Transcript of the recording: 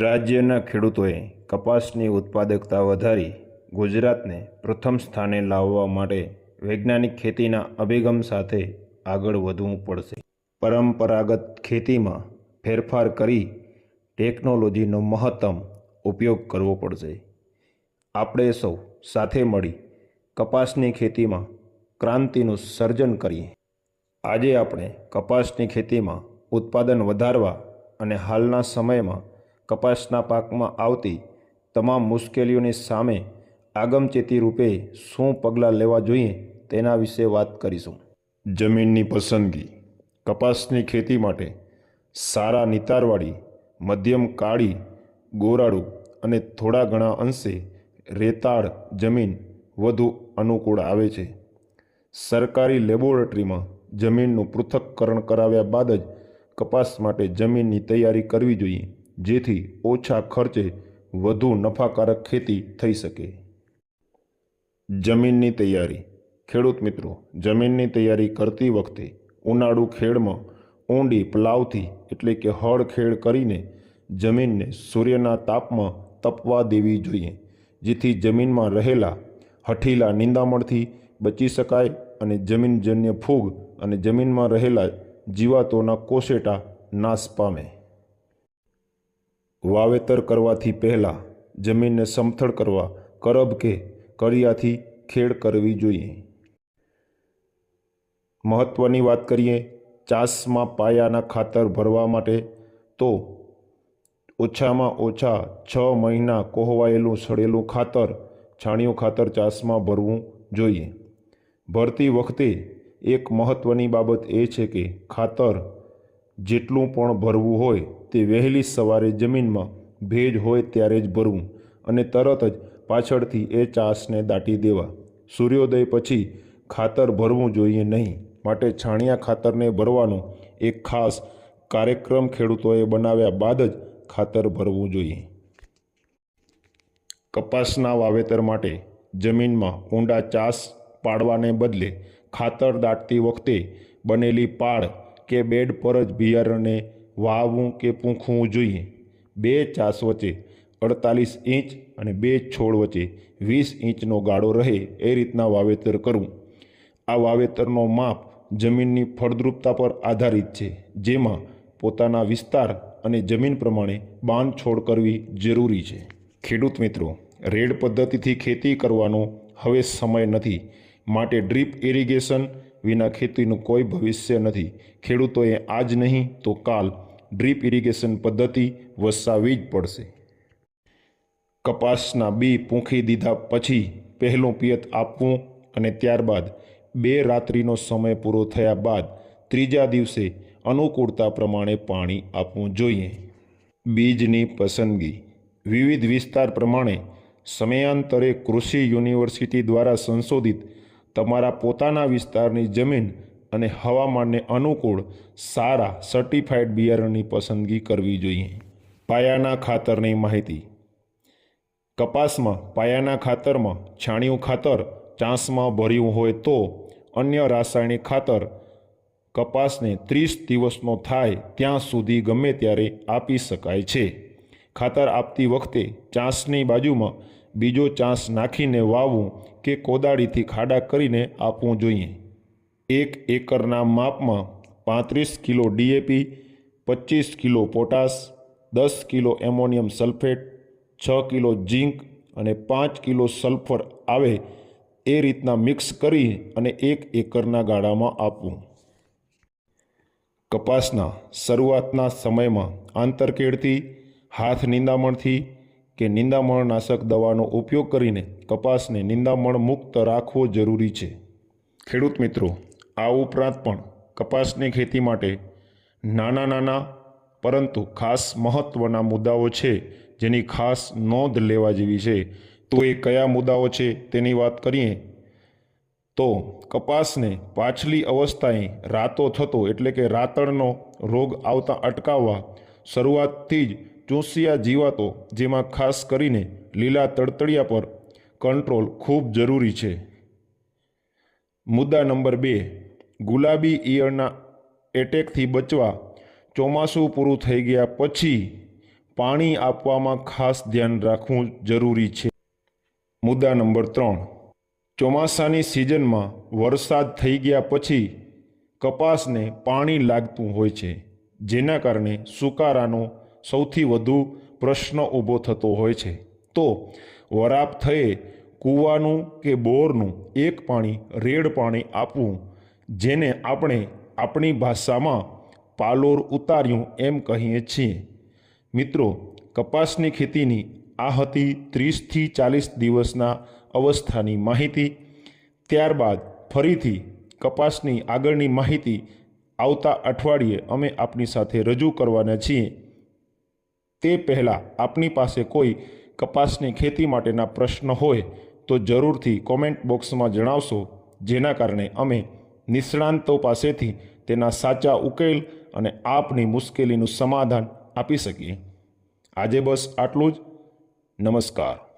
રાજ્યના ખેડૂતોએ કપાસની ઉત્પાદકતા વધારી ગુજરાતને પ્રથમ સ્થાને લાવવા માટે વૈજ્ઞાનિક ખેતીના અભિગમ સાથે આગળ વધવું પડશે. પરંપરાગત ખેતીમાં ફેરફાર કરી ટેકનોલોજીનો મહત્તમ ઉપયોગ કરવો પડશે. આપણે સૌ સાથે મળી કપાસની ખેતીમાં ક્રાંતિનું સર્જન કરીએ. આજે આપણે કપાસની ખેતીમાં ઉત્પાદન વધારવા અને હાલના સમયમાં કપાસના પાકમાં આવતી તમામ મુશ્કેલીઓની સામે આગમચેતી રૂપે શું પગલાં લેવા જોઈએ તેના વિશે વાત કરીશું. જમીનની પસંદગી. કપાસની ખેતી માટે સારા નિતારવાળી, મધ્યમ કાળી ગોરાળું અને થોડા ઘણા અંશે રેતાળ જમીન વધુ અનુકૂળ આવે છે. સરકારી લેબોરેટરીમાં જમીનનું પૃથક્કરણ કરાવ્યા બાદ જ કપાસ માટે જમીનની તૈયારી કરવી જોઈએ. જેથી ઓછા ખર્ચે વધુ નફાકારક ખેતી થઈ શકે. જમીનની તૈયારી. ખેડૂત મિત્રો, જમીનની તૈયારી કરતી વખતે ઉનાળુ ખેડમાં ઊંડી પ્લાવથી એટલે કે હળ ખેડ કરીને જમીનને સૂર્યના તાપમાં તપવા દેવી જોઈએ, જેથી જમીનમાં રહેલા હઠીલા નિંદામણથી બચી શકાય અને જમીનજન્ય ફૂગ અને જમીનમાં રહેલા જીવાતોના કોશેટા નાશ પામે. વાવેતર કરવાથી પહેલાં જમીનને સમથળ કરવા કરબ કે કરિયાથી ખેડ કરવી જોઈએ. મહત્ત્વની વાત કરીએ ચાસમાં પાયાના ખાતર ભરવા માટે, તો ઓછામાં ઓછા છ મહિના કોહવાયેલું સડેલું ખાતર, છાણિયું ખાતર ચાસમાં ભરવું જોઈએ. ભરતી વખતે એક મહત્ત્વની બાબત એ છે કે ખાતર જેટલું પણ ભરવું હોય તે વહેલી સવારે જમીનમાં ભેજ હોય ત્યારે જ ભરવું અને તરત જ પાછળથી એ ચાસને દાટી દેવા. સૂર્યોદય પછી ખાતર ભરવું જોઈએ નહીં, માટે છાણિયા ખાતરને ભરવાનો એક ખાસ કાર્યક્રમ ખેડૂતોએ બનાવ્યા બાદ જ ખાતર ભરવું જોઈએ. કપાસના વાવેતર માટે જમીનમાં ઊંડા ચાસ પાડવાને બદલે ખાતર દાટતી વખતે બનેલી પાળ કે બેડ પર જ બિયારણને વાવવું કે પૂંખવું જોઈએ. બે ચાસ વચ્ચે અડતાલીસ ઇંચ અને બે છોડ વચ્ચે વીસ ઇંચનો ગાળો રહે એ રીતના વાવેતર કરવું. આ વાવેતરનો માપ જમીનની ફળદ્રુપતા પર આધારિત છે, જેમાં પોતાના વિસ્તાર અને જમીન પ્રમાણે બાંધછોડ કરવી જરૂરી છે. ખેડૂત મિત્રો, રેડ પદ્ધતિથી ખેતી કરવાનો હવે સમય નથી. માટે ડ્રીપ ઇરિગેશન વિના ખેતીનું કોઈ ભવિષ્ય નથી. ખેડૂતોએ આજ નહીં તો કાલ ડ્રીપ ઇરિગેશન પદ્ધતિ વસાવવી જ પડશે. કપાસના બી પૂંખી દીધા પછી પહેલું પિયત આપવું અને ત્યારબાદ બે રાત્રિનો સમય પૂરો થયા બાદ ત્રીજા દિવસે અનુકૂળતા પ્રમાણે પાણી આપવું જોઈએ. બીજની પસંદગી વિવિધ વિસ્તાર પ્રમાણે સમયાંતરે કૃષિ યુનિવર્સિટી દ્વારા સંશોધિત તમારા પોતાના વિસ્તારની જમીન અને હવામાનને અનુકૂળ, સારા સર્ટિફાઈડ બિયારણની પસંદગી કરવી જોઈએ. પાયાના ખાતરની માહિતી. કપાસમાં, પાયાના ખાતરમાં છાણિયું ખાતર, ચાંસમાં ભર્યું હોય તો અન્ય રાસાયણિક ખાતર કપાસને ત્રીસ દિવસનો થાય ત્યાં સુધી ગમે ત્યારે આપી શકાય છે. ખાતર આપતી વખતે ચાંસની બાજુમાં બીજો ચાંસ નાખીને વાવવું કે કોદાળીથી ખાડા કરીને આપવું જોઈએ. એક એકરના માપમાં પાંત્રીસ કિલો ડીએપી, પચીસ કિલો પોટાશ, દસ કિલો એમોનિયમ સલ્ફેટ, છ કિલો ઝીંક અને પાંચ કિલો સલ્ફર આવે એ રીતના મિક્સ કરી અને એક એકરના ગાળામાં આપવું. કપાસના શરૂઆતના સમયમાં આંતરકેળથી, હાથ નિંદામણથી કે નિંદામણનાશક દવાનો ઉપયોગ કરીને કપાસને નિંદામણ મુક્ત રાખવો જરૂરી છે. ખેડૂત મિત્રો, આ ઉપરાંત પણ કપાસની ખેતી માટે નાના નાના, પરંતુ ખાસ મહત્ત્વના મુદ્દાઓ છે, જેની ખાસ નોંધ લેવા જેવી છે. તો એ કયા મુદ્દાઓ છે તેની વાત કરીએ. તો કપાસને પાછલી અવસ્થાએ રાતો થતો એટલે કે રાતળનો રોગ આવતા અટકાવવા શરૂઆતથી જ ચૂસિયા જીવાતો, જેમાં ખાસ કરીને લીલા તડતડિયા પર કંટ્રોલ ખૂબ જરૂરી છે. મુદ્દા નંબર બે, ગુલાબી ઈયળના એટેકથી બચવા ચોમાસું પૂરું થઈ ગયા પછી પાણી આપવામાં ખાસ ધ્યાન રાખવું જરૂરી છે. મુદ્દા નંબર ત્રણ, ચોમાસાની સિઝનમાં વરસાદ થઈ ગયા પછી કપાસને પાણી લાગતું હોય છે, જેના કારણે સુકારાનો સૌથી વધુ પ્રશ્ન ઊભો થતો હોય છે. તો વરાપ થયે કૂવાનું કે બોરનું એક પાણી રેડ પાણી આપવું, જેને આપણે આપણી ભાષામાં પાલોર ઉતાર્યું એમ કહીએ છીએ. મિત્રો, કપાસની ખેતીની આ હતી ત્રીસથી ચાલીસ દિવસના અવસ્થાની માહિતી. ત્યારબાદ ફરીથી કપાસની આગળની માહિતી આવતા અઠવાડિયે અમે આપની સાથે રજૂ કરવાના છીએ. તે પહેલાં આપની પાસે કોઈ કપાસની ખેતી માટેના પ્રશ્ન હોય તો જરૂરથી કોમેન્ટ બોક્સમાં જણાવશો, જેના કારણે અમે નિષ્ણાંતો પાસેથી તેના સાચા ઉકેલ અને આપની મુશ્કેલીનું સમાધાન આપી શકીએ. આજે બસ આટલું જ. નમસ્કાર.